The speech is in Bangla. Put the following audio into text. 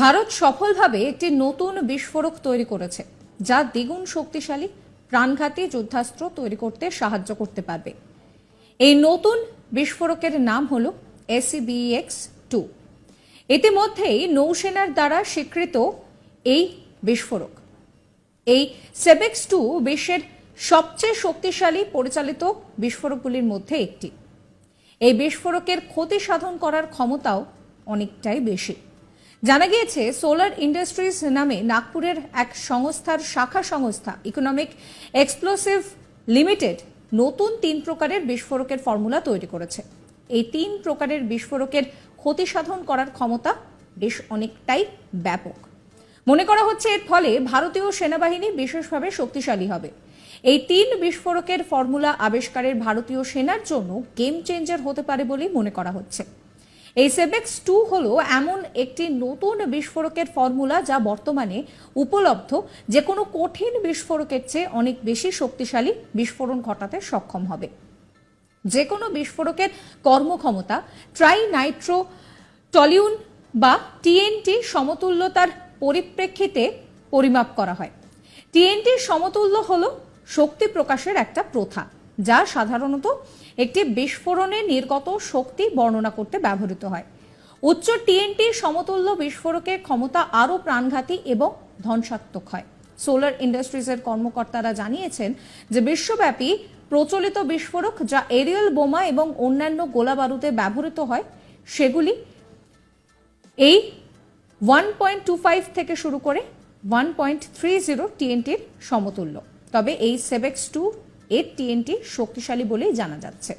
ভারত সফলভাবে একটি নতুন বিস্ফোরক তৈরি করেছে, যা দ্বিগুণ শক্তিশালী, প্রাণঘাতী যুদ্ধাস্ত্র তৈরি করতে সাহায্য করতে পারবে। এই নতুন বিস্ফোরকের নাম হল এসিবিএক্স টু। ইতিমধ্যেই নৌসেনার দ্বারা স্বীকৃত এই বিস্ফোরক। এই সেবেক্স টু বিশ্বের সবচেয়ে শক্তিশালী পরিচালিত বিস্ফোরকগুলির মধ্যে একটি। এই বিস্ফোরকের ক্ষতি সাধন করার ক্ষমতাও অনেকটাই বেশি। জানা গিয়েছে, সোলার ইন্ডাস্ট্রিজ নামে নাগপুরের এক সংস্থার শাখা সংস্থা, ইকোনমিক এক্সপ্লোসিভ লিমিটেড, নতুন তিন প্রকারের বিস্ফোরকের ফর্মুলা তৈরি করেছে। এই তিন প্রকারের বিস্ফোরকের ক্ষতি সাধন করার ক্ষমতা বেশ অনেকটাই ব্যাপক। মনে করা হচ্ছে, এর ফলে ভারতীয় সেনাবাহিনী বিশেষভাবে শক্তিশালী হবে। এই তিন বিস্ফোরকের ফর্মুলা আবিষ্কারের ভারতীয় সেনার জন্য গেম চেঞ্জার হতে পারে বলেই মনে করা হচ্ছে। এই সেবেক্স টু হল এমন একটি নতুন বিস্ফোরকের ফর্মুলা যা বর্তমানে উপলব্ধ। যে কোনো কঠিন বিস্ফোরকের চেয়ে অনেক বেশি শক্তিশালী বিস্ফোরণ ঘটাতে সক্ষম হবে। যে কোনো বিস্ফোরকের কর্মক্ষমতা ট্রাই নাইট্রো টলিউন বা টিএনটি সমতুল্যতার পরিপ্রেক্ষিতে পরিমাপ করা হয়। টিএনটি সমতুল্য হল শক্তি প্রকাশের একটা প্রথা। যা সাধারণত একটি বিস্ফোরণে নির্গত শক্তি বর্ণনা করতে ব্যবহৃত হয়। উচ্চ টিএনটি সমতুল্য বিস্ফোরকের ক্ষমতা আরও প্রাণঘাতী এবং ধ্বংসাত্মক হয়। সোলার ইন্ডাস্ট্রিজের কর্মকর্তারা জানিয়েছেন যে বিশ্বব্যাপী প্রচলিত বিস্ফোরক যা এরিয়াল বোমা এবং অন্যান্য গোলাবারুদে ব্যবহৃত হয়, সেগুলি এই ওয়ান পয়েন্ট টু ফাইভ থেকে শুরু করে ওয়ান পয়েন্ট থ্রি জিরো টিএনটির সমতুল্য। তবে এই সেভেক্স টু এর টিএনটি শক্তিশালী বলেই জানা যাচ্ছে।